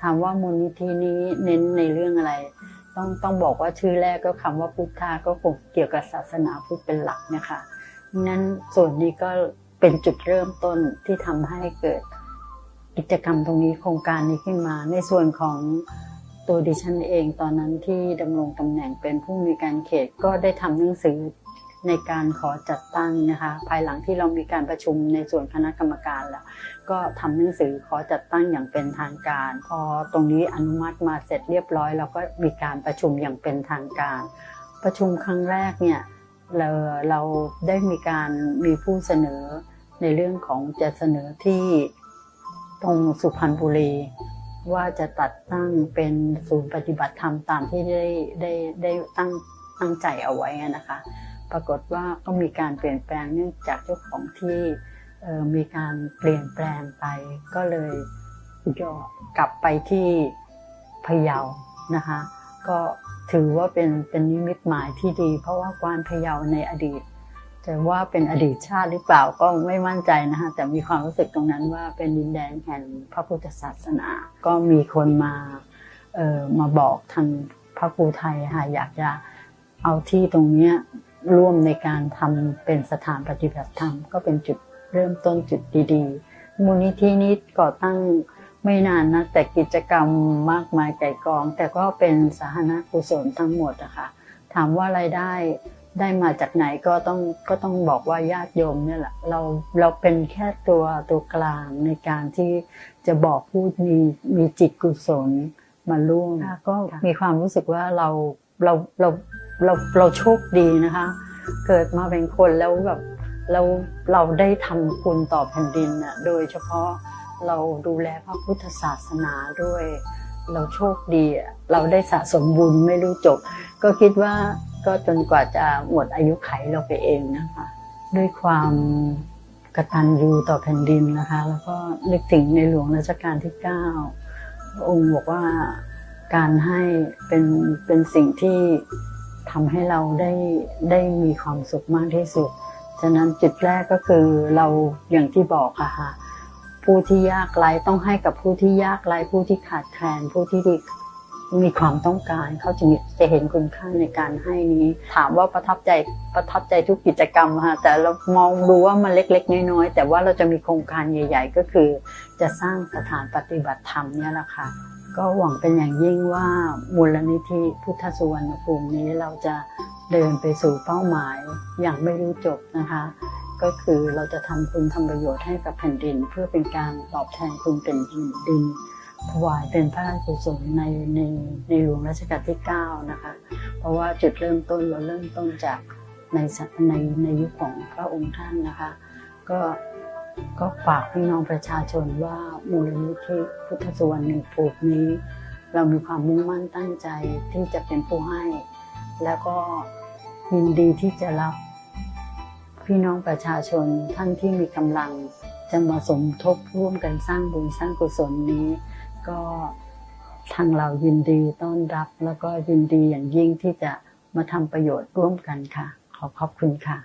ถามว่ามูลนิธินี้เน้นในเรื่องอะไร ต้องต้องบอกว่าชื่อแรกก็คำว่าพุทธาก็คงเกี่ยวกับศาสนาพุทธเป็นหลักนะคะนั้นส่วนนี้ก็เป็นจุดเริ่มต้นที่ทำให้เกิดกิจกรรมตรงนี้โครงการนี้ขึ้นมา ในส่วนของตัวดิฉันเองตอนนั้นที่ดำรงตำแหน่งเป็นผู้มีการเขตก็ได้ทำหนังสือ ในการขอจัดตั้งนะคะ ภายหลังที่เรามีการประชุมในส่วนคณะกรรมการแล้ว ก็ทำหนังสือขอจัดตั้งอย่างเป็นทางการ พอตรงนี้อนุมัติมาเสร็จเรียบร้อยเราก็มีการประชุมอย่างเป็นทางการ ประชุมครั้งแรกเนี่ยเราเราได้มีการมีผู้เสนอในเรื่องของจะเสนอที่ตรงสุพรรณบุรีว่าจะตัดตั้งเป็นศูนย์ปฏิบัติธรรมตามที่ได้ได้ได้ตั้งตั้งใจเอาไว้นะคะ ปรากฏว่าก็มีการเปลี่ยนแปลงเนื่องจากเจ้าของที่มีการเปลี่ยนแปลงไป ก็เลยย่อกลับไปที่พะเยานะคะก็ถือว่าเป็นเป็นนิมิตหมายที่ดี เพราะว่ากวานพะเยาในอดีตจะว่าเป็นอดีตชาติหรือเปล่าก็ไม่มั่นใจนะคะแต่มีความรู้สึกตรงนั้นว่าเป็นดินแดนแห่งพระพุทธศาสนา ก็มีคนมาเออมาบอกทางพระครูไทยค่ะอยากจะเอาที่ตรงเนี้ย ร่วมในการทำเป็นสถานปฏิบัติธรรม ก็เป็นจุดเริ่มต้นจุดดีๆ มูลนิธินี้ก่อตั้งไม่นานนะ แต่กิจกรรมมากมายไก่กอง แต่ก็เป็นสาธารณกุศลทั้งหมดอะค่ะถามว่ารายได้ได้มาจากไหนก็ต้องก็ต้องบอกว่าญาติโยมเนี่ยแหละเราเราเป็นแค่ตัวตัวกลางในการที่จะบอกผู้มีมีจิตกุศลมาร่วมก็มีความรู้สึกว่าเราเราเรา เราเราโชคดีนะคะ เกิดมาเป็นคนแล้วแบบเราเราได้ทำคุณต่อแผ่นดินน่ะโดยเฉพาะเราดูแลพระพุทธศาสนาด้วย เราโชคดีเราได้สะสมบุญไม่รู้จบ ก็คิดว่าก็จนกว่าจะหมดอายุไขเราไปเองนะคะ ด้วยความกตัญญูต่อแผ่นดินนะคะ แล้วก็นึกถึงในหลวงรัชกาลที่ 9 องค์บอกว่าการให้เป็นเป็นสิ่งที่ ทำให้เราได้ได้มีความสุขมากที่สุด ฉะนั้นจุดแรกก็คือเราอย่างที่บอกอะค่ะผู้ที่ยากไร้ต้องให้กับผู้ที่ยากไร้ผู้ที่ขาดแคลนผู้ที่มีความต้องการเขาจะจะเห็นคุณค่าในการให้นี้ ถามว่าประทับใจประทับใจทุกกิจกรรมค่ะแต่เรามองดูว่ามันเล็กๆ น้อยๆแต่ว่าเราจะมีโครงการใหญ่ ๆ ก็คือ จะสร้างสถานปฏิบัติธรรมเนี่ยแหละค่ะ ก็หวังเป็นอย่างยิ่งว่ามูลนิธิพุทธสุวรรณภูมินี้เราจะเดินไปสู่เป้าหมายอย่างไม่รู้จบนะคะ ก็คือเราจะทำคุณทำประโยชน์ให้กับแผ่นดิน เพื่อเป็นการตอบแทนคุณเป็นดินถวายเป็นพระราชกุศลในในในหลวงรัชกาลที่ 9 นะคะ เพราะว่าจุดเริ่มต้นเราเริ่มต้นจากในในในยุคของพระองค์ท่านนะคะ ก็ ก็ฝากพี่น้องประชาชนว่ามูลนิธิพุทธสวรรณภูมินี้ เรามีความมุ่งมั่นตั้งใจที่จะเป็นผู้ให้ แล้วก็ยินดีที่จะรับ พี่น้องประชาชนท่านที่มีกำลังจะมาสมทบร่วมกันสร้างบุญสร้างกุศลนี้ ก็ทางเรายินดีต้อนรับ แล้วก็ยินดีอย่างยิ่งที่จะมาทำประโยชน์ร่วมกันค่ะ ขอขอบคุณค่ะ